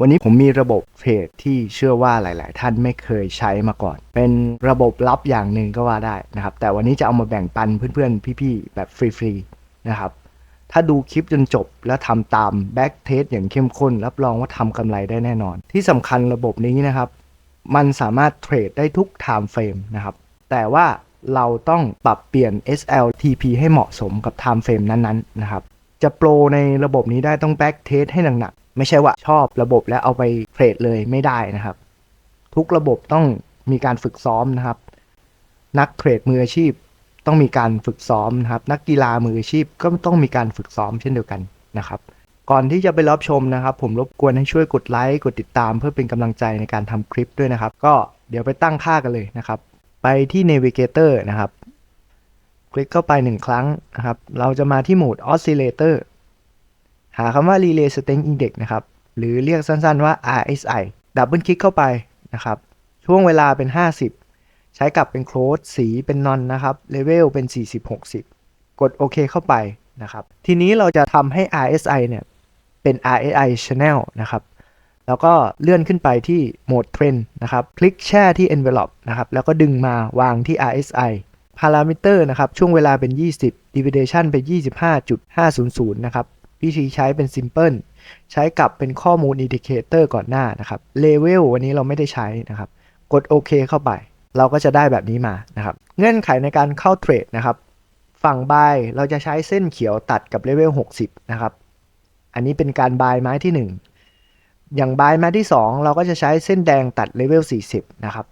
วันนี้ผมมีระบบเทรดที่เชื่อว่าหลาย ๆ ท่านไม่เคยใช้มาก่อน เป็นระบบลับอย่างหนึ่งก็ว่าได้นะครับ แต่วันนี้จะเอามาแบ่งปันเพื่อน ๆ พี่ ๆ แบบฟรี ๆ นะครับ ถ้าดูคลิปจนจบแล้วทำตามแบ็กเทสอย่างเข้มข้น รับรองว่าทำกำไรได้แน่นอน ที่สำคัญระบบนี้นะครับ มันสามารถเทรดได้ทุก time frame นะครับ แต่ว่าเราต้องปรับเปลี่ยน SLTP ให้เหมาะสมกับ time frame นั้น ๆ นะครับ จะโปรในระบบนี้ได้ต้องแบ็กเทสให้หนักๆ ไม่ใช่ว่าชอบระบบแล้วเอาไปเทรดเลยไม่ได้นะครับ ทุกระบบต้องมีการฝึกซ้อมนะครับ นักเทรดมืออาชีพต้องมีการฝึกซ้อมนะครับ นักกีฬามืออาชีพก็ต้องมีการฝึกซ้อมเช่นเดียวกันนะครับ ก่อนที่จะไปรับชมนะครับ ผมรบกวนให้ช่วยกดไลค์กดติดตาม เพื่อเป็นกำลังใจในการทำคลิปด้วยนะครับ ก็เดี๋ยวไปตั้งค่ากันเลยนะครับ ไปที่ Navigator นะครับ คลิกเข้าไปหนึ่งครั้งนะครับ เราจะมาที่โหมด Oscillator หาคำว่า Relay Strength Index นะครับ หรือเรียกสั้นๆว่า RSI ดับเบิลคลิกเข้าไปนะครับ ช่วงเวลาเป็น 50 ใช้กับเป็น close สีเป็นนอนนะครับเลเวลเป็น 40-60 กดโอเคเข้าไปนะครับ ทีนี้เราจะทำให้ RSI เนี่ย เป็น RSI Channel นะครับ แล้วก็เลื่อนขึ้นไปที่โหมดเทรนนะครับ คลิกแช่ที่ envelope นะครับ แล้วก็ดึงมาวางที่ RSI parameter นะครับ ช่วงเวลาเป็น 20 deviation เป็น 25.500 นะครับ วิธีใช้เป็น simple ใช้กับเป็นข้อมูล indicator ก่อนหน้านะครับ level วันนี้เราไม่ได้ใช้นะครับ กดโอเคเข้าไป เราก็จะได้แบบนี้มานะครับ เงื่อนไขในการเข้าเทรดนะครับ ฝั่ง buy เราจะใช้เส้นเขียวตัดกับเลเวล60 นะครับ อันนี้เป็นการ buy ไม้ที่ 1 อย่าง buy ไม้ที่ 2 เราก็จะใช้เส้นแดงตัดเลเวล40 นะครับ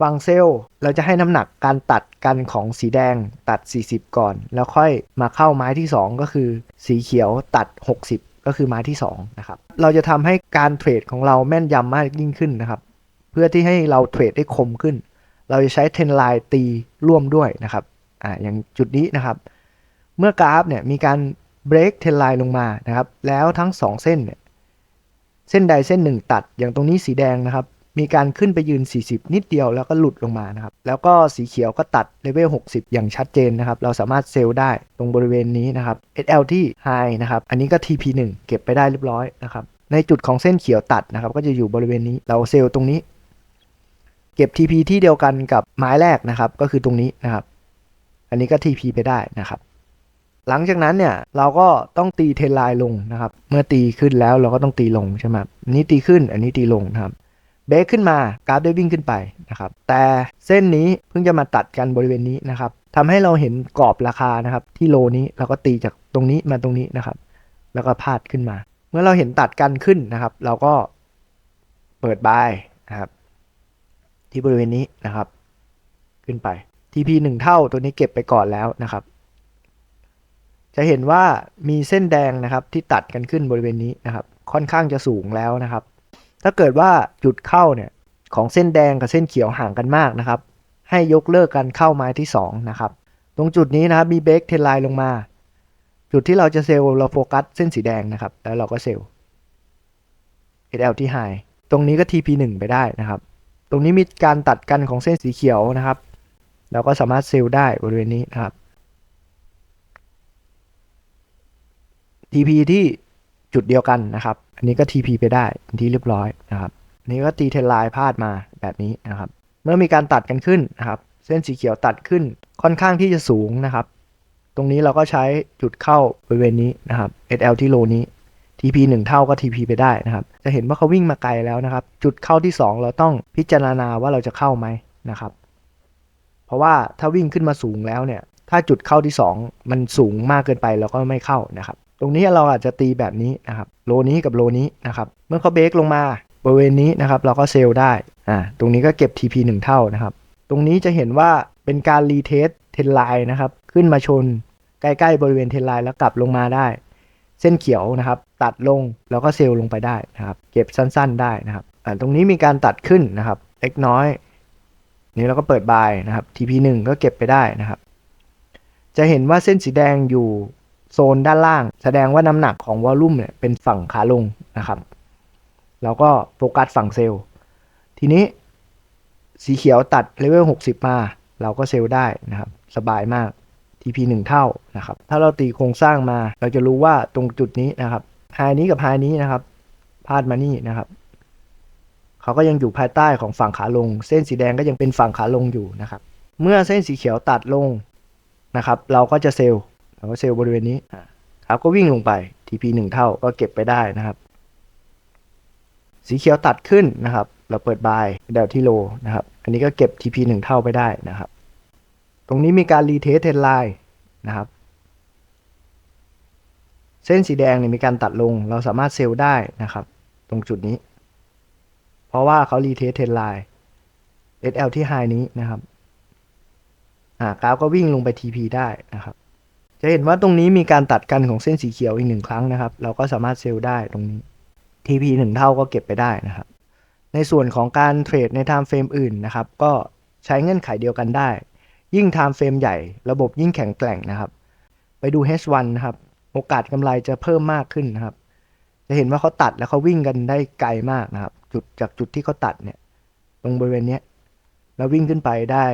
ฝั่งเซลล์เราจะให้น้ำหนักการตัดกันของสีแดงตัด 40 ก่อน แล้วค่อยมาเข้าไม้ที่ 2 ก็คือ สีเขียวตัด 60 ก็คือไม้ที่2นะครับเราจะทำให้การเทรดของเราแม่นยำมากยิ่งขึ้นนะครับ เพื่อที่ให้เราเทรดได้คมขึ้น เราจะใช้เทนไลน์ตีร่วมด้วยนะครับอ่าอย่างจุดนี้นะครับ เมื่อกราฟเนี่ยมีการเบรกเทนไลน์ลงมานะครับ แล้วทั้ง 2 เส้นเนี่ยเส้นใดเส้นหนึ่งตัดอย่างตรงนี้สีแดงนะครับ มีการขึ้นไปยืน 40 นิดเดียวแล้วก็หลุดลงมานะครับ แล้วก็สีเขียวก็ตัดเลเวล 60 อย่างชัดเจนนะครับ เราสามารถเซลล์ได้ตรงบริเวณนี้นะครับ SL ที่ High นะครับ อันนี้ก็ TP1 เก็บไปได้เรียบร้อยนะครับ ในจุดของเส้นเขียวตัดนะครับ ก็จะอยู่บริเวณนี้ เราเซลล์ตรงนี้ เก็บ TP ที่เดียวกันกับไม้แรกนะครับ ก็คือตรงนี้นะครับ อันนี้ก็ TP ไปได้นะครับหลังจากนั้นเนี่ยเราก็ต้องตีเทรนไลน์ลงนะครับ เมื่อตีขึ้นแล้วเราก็ต้องตีลงใช่ไหมอันนี้ตีขึ้นอันนี้ตีลงนะครับ เบรกขึ้นมากราฟได้วิ่งขึ้นไปนะครับแต่เส้นนี้เพิ่งจะมาตัดกันบริเวณนี้นะครับทำให้เราเห็นกรอบราคานะครับที่โลนี้เราก็ตีจากตรงนี้มาตรงนี้นะครับ แล้วก็พาดขึ้นมา เมื่อเราเห็นตัดกันขึ้นนะครับ เราก็เปิดบายนะครับ ที่บริเวณนี้นะครับ ขึ้นไป TP 1เท่าตัวนี้เก็บไปก่อนแล้วนะครับ จะเห็นว่ามีเส้นแดงนะครับที่ตัดกันขึ้นบริเวณนี้นะครับ ค่อนข้างจะสูงแล้วนะครับ ถ้าเกิดว่าจุดเข้าเนี่ยของเส้นแดงกับเส้นเขียวห่างกันมากนะครับ ให้ยกเลิกการเข้าไม้ที่2นะครับ ตรงจุดนี้นะครับมีเบรกเทนไลน์ลงมา จุดที่เราจะเซลล์เราโฟกัสเส้นสีแดงนะครับ แล้วเราก็เซลล์ SL ที่ High ตรงนี้ก็ TP 1 ไปได้นะครับ ตรงนี้มีการตัดกันของเส้นสีเขียวนะครับ เราก็สามารถเซลล์ได้บริเวณนี้นะครับ TP ที่ จุดเดียวกันนะครับ อันนี้ก็ TP ไปได้เป็นที่เรียบร้อยนะครับอันนี้ก็ตีเทนไลน์พาดมาแบบนี้นะครับ เมื่อมีการตัดกันขึ้นนะครับ เส้นสีเขียวตัดขึ้นค่อนข้างที่จะสูงนะครับ ตรงนี้เราก็ใช้จุดเข้าบริเวณนี้นะครับ SL ที่โลนี้ TP 1 เท่าก็ TP ไปได้นะครับ จะเห็นว่าเขาวิ่งมาไกลแล้วนะครับ จุดเข้าที่ 2 เราต้องพิจารณาว่าเราจะเข้าไหมนะครับ เพราะว่าถ้าวิ่งขึ้นมาสูงแล้วเนี่ย ถ้าจุดเข้าที่ 2 มันสูงมากเกินไปเราก็ไม่เข้านะครับ ตรงนี้เราอาจจะตีแบบนี้นะครับโลนี้กับโลนี้นะครับเมื่อเขาเบรกลงมาบริเวณนี้นะครับเราก็เซลล์ได้อ่าตรงนี้ก็เก็บ TP 1 เท่านะครับ ตรงนี้จะเห็นว่าเป็นการรีเทสเทนไลน์นะครับขึ้นมาชนใกล้ๆบริเวณเทนไลน์แล้วกลับลงมาได้ เส้นเขียวนะครับ ตัดลงแล้วก็เซลล์ลงไปได้นะครับ เก็บสั้นๆได้นะครับอ่าตรงนี้มีการตัดขึ้นนะครับเล็กน้อย นี่เราก็เปิดบายนะครับ TP1 ก็เก็บไปได้นะครับ จะเห็นว่าเส้นสีแดงอยู่ โซนด้านล่าง แสดงว่าน้ำหนักของวอลลุ่มเนี่ยเป็นฝั่งขาลงนะครับ แล้วก็โฟกัสฝั่งเซลล์ ทีนี้สีเขียวตัดเลเวล60 มา เราก็เซลล์ได้นะครับ สบายมาก TP 1 เท่านะครับ ถ้าเราตีโครงสร้างมา เราจะรู้ว่าตรงจุดนี้นะครับไฮนี้กับไฮนี้นะครับพาดมานี่นะครับเขาก็ยังอยู่ภายใต้ของฝั่งขาลง เส้นสีแดงก็ยังเป็นฝั่งขาลงอยู่นะครับ เมื่อเส้นสีเขียวตัดลงนะครับ เราก็จะเซลล์ เราก็เซลล์บริเวณนี้ครับก็วิ่งลงไป TP 1 เท่าก็เก็บไปได้นะครับ สีเขียวตัดขึ้นนะครับ เราเปิดบายเดวที่โลนะครับ อันนี้ก็เก็บ TP 1 เท่าไปได้นะครับ ตรงนี้มีการรีเทสเทนไลน์นะครับ เส้นสีแดงเนี่ยมีการตัดลง เราสามารถเซลล์ได้นะครับ ตรงจุดนี้ เพราะว่าเขารีเทสเทนไลน์ SL ที่ไฮนี้นะครับ อ่ากราฟก็วิ่งลงไป TP ได้นะครับ จะเห็นว่าตรงนี้มีการตัดกันของเส้นสีเขียวอีกหนึ่งครั้งนะครับ เราก็สามารถเซลล์ได้ตรงนี้ TP หนึ่งเท่าก็เก็บไปได้นะครับ ในส่วนของการเทรดใน time frame อื่นนะครับ ก็ใช้เงื่อนไขเดียวกันได้ ยิ่ง time frame ใหญ่ ระบบยิ่งแข็งแกร่งนะครับ ไปดู H1 นะครับ โอกาสกำไรจะเพิ่มมากขึ้นนะครับ จะเห็นว่าเขาตัดแล้วเขาวิ่งกันได้ไกลมากนะครับ จุดจากจุดที่เขาตัดเนี่ย ตรงบริเวณเนี้ย แล้ววิ่งขึ้นไปได้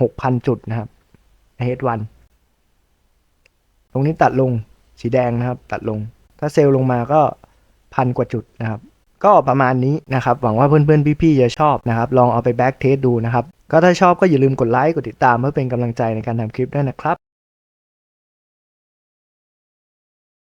หกพันจุดนะครับใน H1 ตรงนี้ตัดลงสีแดงนะครับ ตัดลง ถ้าเซลล์ลงมาก็พันกว่าจุดนะครับ ก็ประมาณนี้นะครับ หวังว่าเพื่อนๆ พี่ๆจะชอบนะครับ ลองเอาไปแบ็กเทสดูนะครับ ก็ถ้าชอบก็อย่าลืมกดไลค์ กดติดตามเพื่อเป็นกำลังใจในการทำคลิปด้วยนะครับ